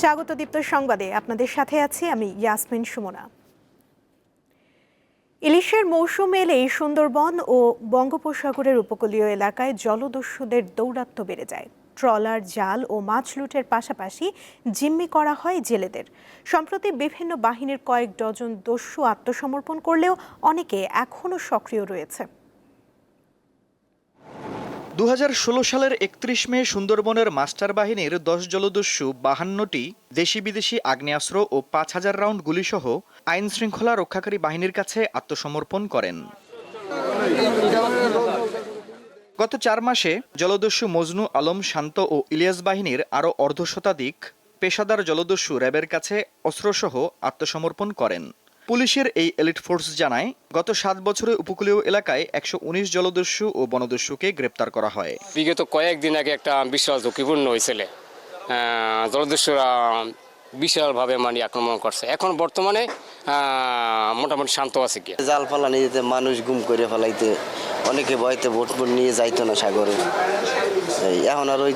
স্বাগত দীপ্ত সংবাদে। আপনাদের সাথে আছি আমি ইয়াসমিন সুমনা। ইলিশের মৌসুম এলেই সুন্দরবন ও বঙ্গোপসাগরের উপকূলীয় এলাকায় জলদস্যুদের দৌরাত্ম্য বেড়ে যায়। ট্রলার, জাল ও মাছ লুটের পাশাপাশি জিম্মি করা হয় জেলেদের। সম্প্রতি বিভিন্ন বাহিনীর কয়েক ডজন দস্যু আত্মসমর্পণ করলেও অনেকে এখনও সক্রিয় রয়েছে। দু হাজার ষোলো সালের একত্রিশ মে সুন্দরবনের মাস্টার বাহিনীর দশ জলদস্যু বাহান্নটি দেশি বিদেশি আগ্নেয়াস্ত্র ও পাঁচ হাজার রাউন্ড গুলিসহ আইন শৃঙ্খলা রক্ষাকারী বাহিনীর কাছে আত্মসমর্পণ করেন। গত চার মাসে জলদস্যু মজনু আলম শান্ত ও ইলিয়াস বাহিনীর আরও অর্ধশতাধিক পেশাদার জলদস্যু র্যাবের কাছে অস্ত্রসহ আত্মসমর্পণ করেন। পুলিশের এই এলিট ফোর্স জানায় গত সাত বছরে উপকূলীয় এলাকায় একশো উনিশ জলদস্যু ও বনদস্যুকে গ্রেপ্তার করা হয়। বিগত কয়েকদিন আগে একটা বিশাল ঝুঁকিপূর্ণ হয়েছিল। জলদস্যুরা বিশালভাবে মানে আক্রমণ করছে। এখন বর্তমানে মোটামুটি শান্ত আছে কি জাল ফালা যেতে মানুষ গুম করে ফেলাইতে অনেকে ভয়তে ভোট ভোট নিয়ে যাইতো না সাগরে। এই এখন আর ওই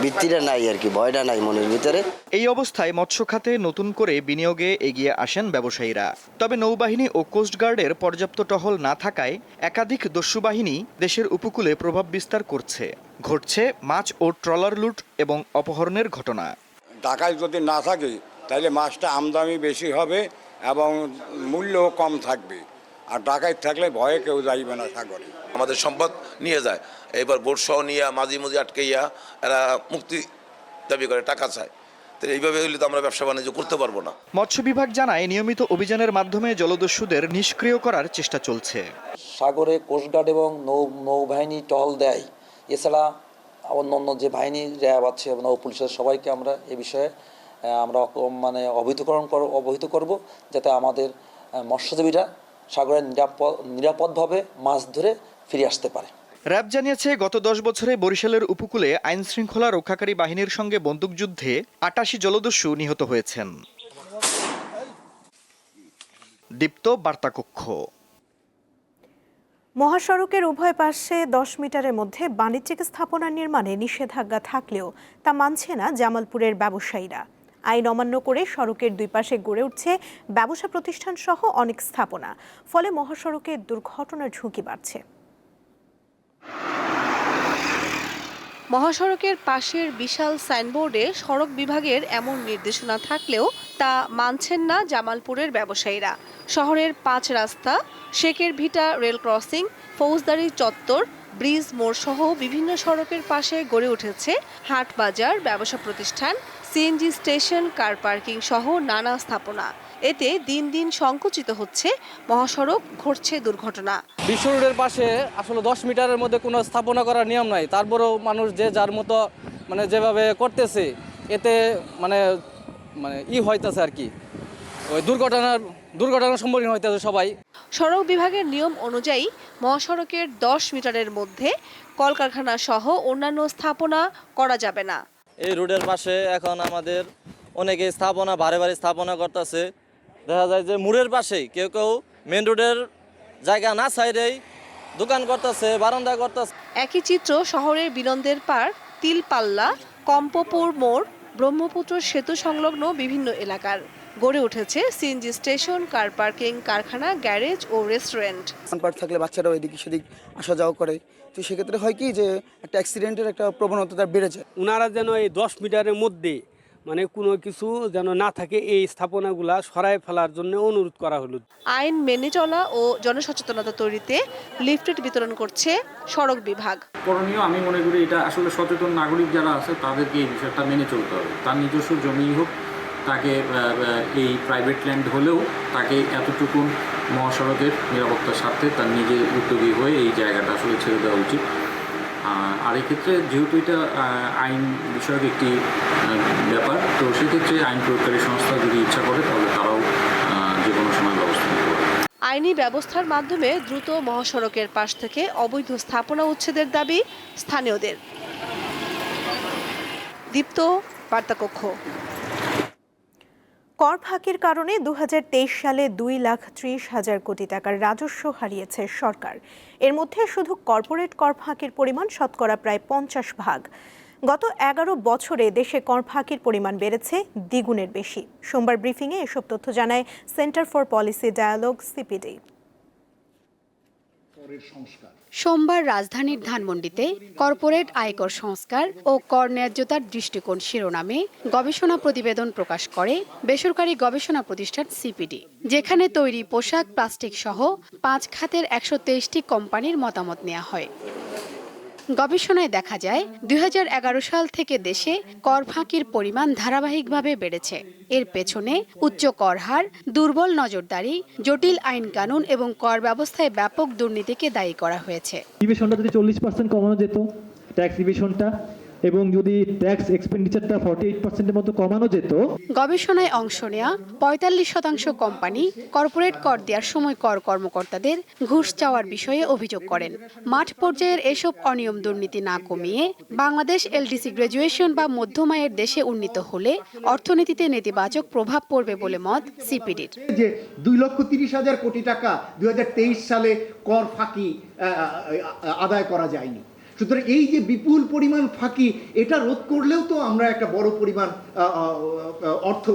বৃত্তিটা নাই আর কি ভয়টা নাই মনের ভিতরে। এই অবস্থায় মৎস্য খাতে নতুন করে বিনিয়োগে এগিয়ে আসেন ব্যবসায়ীরা। তবে নৌবাহিনী ও কোস্টগার্ডের পর্যাপ্ত টহল না থাকায় একাধিক দস্যু বাহিনী দেশের উপকূলে প্রভাব বিস্তার করছে। ঘটছে মাছ ও ট্রলার লুট এবং অপহরণের ঘটনা। ডাকাত যদি না থাকে তাহলে মাছটা আমদানি বেশি হবে এবং মূল্যও কম থাকবে। আর ডাকাত থাকলে ভয়ে কেউ যাইবে না সাগরে। আমাদের সম্পদ নিয়ে যায়। এবার বোট সহ নিয়ে মাঝি মুজি আটকাইয়া এরা মুক্তি দাবি করে টাকা চায়। তো এইভাবে হইলে তো আমরা ব্যবসা বাণিজ্য করতে পারব না। মৎস্য বিভাগ জানায় নিয়মিত অভিযানের মাধ্যমে জলদস্যুদের নিষ্ক্রিয় করার চেষ্টা চলছে। সাগরে কোস্টগার্ড এবং নৌ নৌবাহিনী টহল দেয়। এছাড়া অন্য অন্য যে বাহিনী র্যাব আছে নৌ পুলিশের সবাইকে আমরা এ বিষয়ে আমরা মানে অবহিতকরণ কর অবহিত করব যাতে আমাদের মৎস্যজীবীরা সাগরে নিরাপদ নিরাপদভাবে মাছ ধরে ফিরে আসতে পারে। র্যাব জানিয়েছে গত দশ বছরে বরিশালের উপকূলে আইন শৃঙ্খলা রক্ষাকারী বাহিনীর সঙ্গে বন্দুকযুদ্ধে আটাশি জলদস্যু নিহত হয়েছেন। দীপ্ত বার্তাকক্ষ। মহাসড়কের উভয় পাশে দশ মিটারের মধ্যে বাণিজ্যিক স্থাপনা নির্মাণে নিষেধাজ্ঞা থাকলেও তা মানছে না জামালপুরের ব্যবসায়ীরা। আইন অমান্য করে সড়কের দুই পাশে গড়ে উঠছে ব্যবসা প্রতিষ্ঠান সহ অনেক স্থাপনা। ফলে মহাসড়কে দুর্ঘটনার ঝুঁকি বাড়ছে। মহাসড়কের পাশের বিশাল সাইনবোর্ডে সড়ক বিভাগের এমন নির্দেশনা থাকলেও তা মানছেন না জামালপুরের ব্যবসায়ীরা। শহরের পাঁচ রাস্তা শেকের ভিটা রেল ক্রসিং, ফৌজদারি চত্বর ব্রিজ মোড় সহ বিভিন্ন সড়কের পাশে গড়ে উঠেছে হাট বাজার, ব্যবসা প্রতিষ্ঠান সিএনজি স্টেশন, কার পার্কিং সহ নানা স্থাপনা। এতে দিন দিন সংকুচিত হচ্ছে, মহাসড়ক ঘটছে দুর্ঘটনা। বিশ্ব রোডের পাশে আসলে দশ মিটারের মধ্যে কোনো স্থাপনা করার নিয়ম নাই। তারপরেও মানুষ যে যার মতো মানে যেভাবে করতেছে, এতে মানে মানে ই হইতেছে আর কি। ওই দুর্ঘটনার দুর্ঘটনার সম্মুখীন হইতেছে সবাই। সড়ক বিভাগের নিয়ম অনুযায়ী মহাসড়কের দশ মিটারের মধ্যে কলকারখানা সহ অন্যান্য স্থাপনা করা যাবে না। এই রোডের পাশে এখন আমাদের অনেকে স্থাপনা ভারে ভারে স্থাপনা করতেছে। দেখা যায় যে মুড়ের পাশেই কেউ কেউ মেন রোডের জায়গা না সাইডেই দোকান করতেছে বারান্দা করতেছে। একই চিত্র শহরের বিনন্দের পার তিলপাল্লা কম্পপুর মোড় ব্রহ্মপুত্র সেতু সংলগ্ন বিভিন্ন এলাকার। গড়ে উঠেছে সিএনজি স্টেশন কার পার্কিং কারখানা গ্যারেজ ও রেস্টুরেন্ট। পার্ট থাকলে বাচ্চারাও এদিক সেদিক আসা যাওয়া করে। তো সেক্ষেত্রে হয় কি যে একটা অ্যাক্সিডেন্টের একটা প্রবণতা বেড়ে যায়। ওনারা যেন এই দশ মিটারের মধ্যে মানে কোনো কিছু যেন না থাকে এই স্থাপনাগুলা সরাই ফেলার জন্য অনুরোধ করা হলো। আইন মেনে চলা ও জনসচেতনতা তৈরিতে লিফলেট বিতরণ করছে সড়ক বিভাগ। করণীয় আমি মনে করি এটা আসলে সচেতন নাগরিক যারা আছে তাদেরকে এই বিষয়টা মেনে চলতে হবে। তার নিজস্ব জমি হোক তাকে এই প্রাইভেট ল্যান্ড হলেও তাকে এতটুকু মহাসড়কের নিরাপত্তার স্বার্থে তার নিজে উদ্যোগী হয়ে এই জায়গাটা আসলে ছেড়ে দেওয়া উচিত। আর এক্ষেত্রে যেহেতু এটা আইন বিষয়ক একটি ব্যাপার, তো সেক্ষেত্রে আইন প্রয়োগকারী সংস্থা যদি ইচ্ছা করে, তাহলে তারাও যে কোনো সময় ব্যবস্থা নিতে আইনি ব্যবস্থার মাধ্যমে দ্রুত মহাসড়কের পাশ থেকে অবৈধ স্থাপনা উচ্ছেদের দাবি স্থানীয়দের। দীপ্ত, বার্তাকক্ষ। কর ফাঁকির কারণে দু হাজার তেইশ সালে দুই লাখ ত্রিশ হাজার কোটি টাকার রাজস্ব হারিয়েছে সরকার। এর মধ্যে শুধু কর্পোরেট কর ফাঁকির পরিমাণ শতকরা প্রায় পঞ্চাশ ভাগ। গত এগারো বছরে দেশে কর ফাঁকির পরিমাণ বেড়েছে দ্বিগুণের বেশি। সোমবার ব্রিফিংয়ে এসব তথ্য জানায় Centre for Policy Dialogue CPD. সোমবার রাজধানীর ধানমন্ডিতে কর্পোরেট আয়কর সংস্কার ও কর ন্যায্যতার দৃষ্টিকোণ শিরোনামে গবেষণা প্রতিবেদন প্রকাশ করে বেসরকারি গবেষণা প্রতিষ্ঠান সিপিডি, যেখানে তৈরি পোশাক, প্লাস্টিক সহ পাঁচ খাতের একশো তেইশটি কোম্পানির মতামত নেওয়া হয়। গবেষণায় দেখা যায়, দুই সাল থেকে দেশে কর ফাঁকির পরিমাণ ধারাবাহিকভাবে বেড়েছে। এর পেছনে উচ্চ কর হার, দুর্বল নজরদারি, জটিল আইন কানুন এবং কর ব্যবস্থায় ব্যাপক দুর্নীতিকে দায়ী করা হয়েছে। যদি চল্লিশ পার্সেন্ট কমানো যেত ট্যাক্স ইভিশনটা এবং যদি ট্যাক্স এক্সপেন্ডিচারটা ফর্টি এইট পার্সেন্টের মতো কমানো যেত গবেষণায় অংশ নেওয়া পঁয়তাল্লিশ শতাংশ কোম্পানি কর্পোরেট কর দেওয়ার সময় কর কর্মকর্তাদের ঘুষ চাওয়ার বিষয়ে অভিযোগ করেন। মাঠ পর্যায়ের এসব অনিয়ম দুর্নীতি না কমিয়ে বাংলাদেশ এলডিসি গ্রাজুয়েশন বা মধ্যমায়ের দেশে উন্নীত হলে অর্থনীতিতে নেতিবাচক প্রভাব পড়বে বলে মত সিপিডির। যে দুই লক্ষ তিরিশ হাজার কোটি টাকা দুই হাজার তেইশ সালে কর ফাঁকি আদায় করা যায়নি। সুতরাং এই যে বিপুল পরিমাণ ফাঁকি এটা রোধ করলেও তো আমরা একটা বড় পরিমাণ অর্থ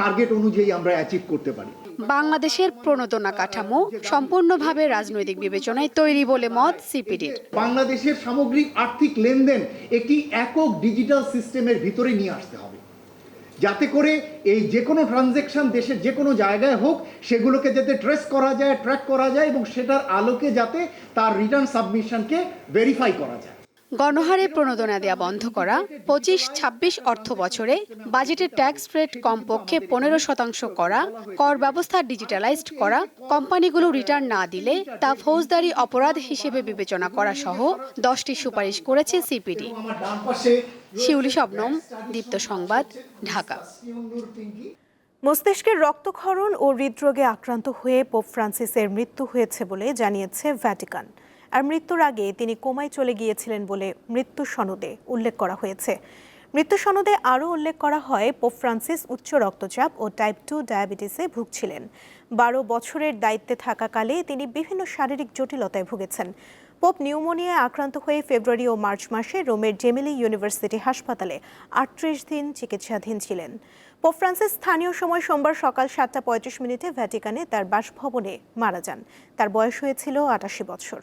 টার্গেট অনুযায়ী আমরা অ্যাচিভ করতে পারি। বাংলাদেশের প্রণোদনা কাঠামো সম্পূর্ণভাবে রাজনৈতিক বিবেচনায় তৈরি বলে মত সিপিডির বাংলাদেশের সামগ্রিক আর্থিক লেনদেন একটি একক ডিজিটাল সিস্টেমের ভিতরে নিয়ে আসতে হবে। যাতে করে এই যে কোনো ট্রানজেকশন দেশের যে কোনো জায়গায় হোক, সেগুলোকে যাতে ট্রেস করা যায় ট্র্যাক করা যায় এবং সেটার আলোকে যাতে তার রিটার্ন সাবমিশনকে ভেরিফাই করা যায়। গণহারে প্রণোদনা দেওয়া বন্ধ করা, পঁচিশ ছাব্বিশ অর্থ বছরে বাজেটের ট্যাক্স রেট কমপক্ষে পনেরো শতাংশ করা, কর ব্যবস্থা ডিজিটালাইজড করা, কোম্পানিগুলো রিটার্ন না দিলে তা ফৌজদারি অপরাধ হিসেবে বিবেচনা করা সহ দশটি সুপারিশ করেছে সিপিডি। শিউলি শবনম, দীপ্ত সংবাদ, ঢাকা। মস্তিষ্কের রক্তক্ষরণ ও হৃদরোগে আক্রান্ত হয়ে পোপ ফ্রান্সিসের মৃত্যু হয়েছে বলে জানিয়েছে ভ্যাটিকান। আর মৃত্যুর আগে তিনি কোমায় চলে গিয়েছিলেন বলে মৃত্যু সনদে উল্লেখ করা হয়েছে। মৃত্যু সনদে আরও উল্লেখ করা হয়, পোপ ফ্রান্সিস উচ্চ রক্তচাপ ও টাইপ টু ডায়াবেটিসে ভুগছিলেন। বারো বছরের দায়িত্বে থাকাকালে তিনি বিভিন্ন শারীরিক জটিলতায় ভুগেছেন। পোপ নিউমোনিয়ায় আক্রান্ত হয়ে ফেব্রুয়ারি ও মার্চ মাসে রোমের জেমিলি ইউনিভার্সিটি হাসপাতালে আটত্রিশ দিন চিকিৎসাধীন ছিলেন। পোপ ফ্রান্সিস স্থানীয় সময় সোমবার সকাল সাতটা পঁয়ত্রিশ মিনিটে ভ্যাটিকানে তার বাসভবনে মারা যান। তার বয়স হয়েছিল আটাশি বছর।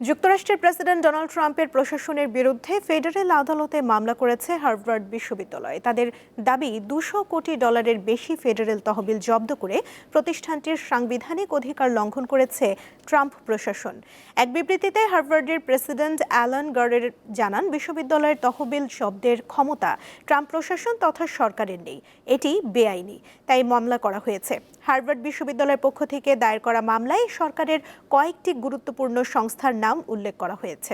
যুক্তরাষ্ট্রের প্রেসিডেন্ট ডোনাল্ড ট্রাম্পের প্রশাসনের বিরুদ্ধে ফেডারেল আদালতে মামলা করেছে হার্ভার্ড বিশ্ববিদ্যালয়। তাদের দাবি, দুশো কোটি ডলারের বেশি ফেডারেল তহবিল জব্দ করে প্রতিষ্ঠানটির সাংবিধানিক অধিকার লঙ্ঘন করেছে ট্রাম্প প্রশাসন। এক বিবৃতিতে হার্ভার্ডের প্রেসিডেন্ট অ্যালান গারের জানান, বিশ্ববিদ্যালয়ের তহবিল জব্দের ক্ষমতা ট্রাম্প প্রশাসন তথা সরকারের নেই। এটি বেআইনি, তাই মামলা করা হয়েছে। হার্ভার্ড বিশ্ববিদ্যালয়ের পক্ষ থেকে দায়ের করা মামলায় সরকারের কয়েকটি গুরুত্বপূর্ণ সংস্থার নাম উল্লেখ করা হয়েছে।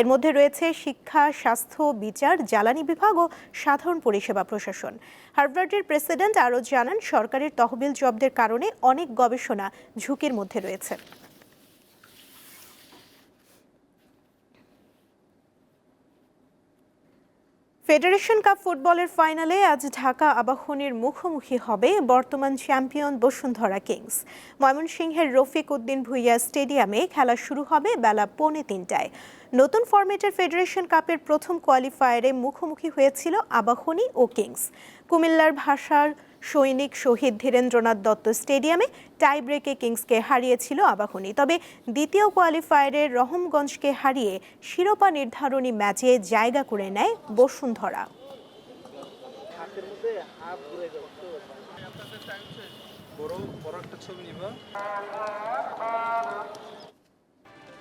এর মধ্যে রয়েছে শিক্ষা, স্বাস্থ্য, বিচার, জ্বালানি বিভাগ ও সাধারণ পরিষেবা প্রশাসন। হার্ভার্ডের প্রেসিডেন্ট আরও জানান, সরকারের তহবিল জব্দের কারণে অনেক গবেষণা ঝুঁকির মধ্যে রয়েছে। ফেডারেশন কাপ ফুটবলের ফাইনালে আজ ঢাকা আবাহনীর মুখোমুখি হবে বর্তমান চ্যাম্পিয়ন বসুন্ধরা কিংস। ময়মনসিংহের রফিক উদ্দিন ভুইয়া স্টেডিয়ামে খেলা শুরু হবে বেলা পৌনে তিনটায়। নতুন ফরম্যাটের ফেডারেশন কাপের প্রথম কোয়ালিফায়ারে মুখোমুখি হয়েছিল আবাহনী ও কিংস। কুমিল্লার ভাষার সৈনিক শহীদ ধীরেন্দ্রনাথ দত্ত স্টেডিয়ামে টাই ব্রেকে কিংসকে হারিয়েছিল আবাহনী। তবে দ্বিতীয় কোয়ালিফায়ারে রহমগঞ্জকে হারিয়ে শিরোপা নির্ধারণী ম্যাচে জায়গা করে নেয় বসুন্ধরা।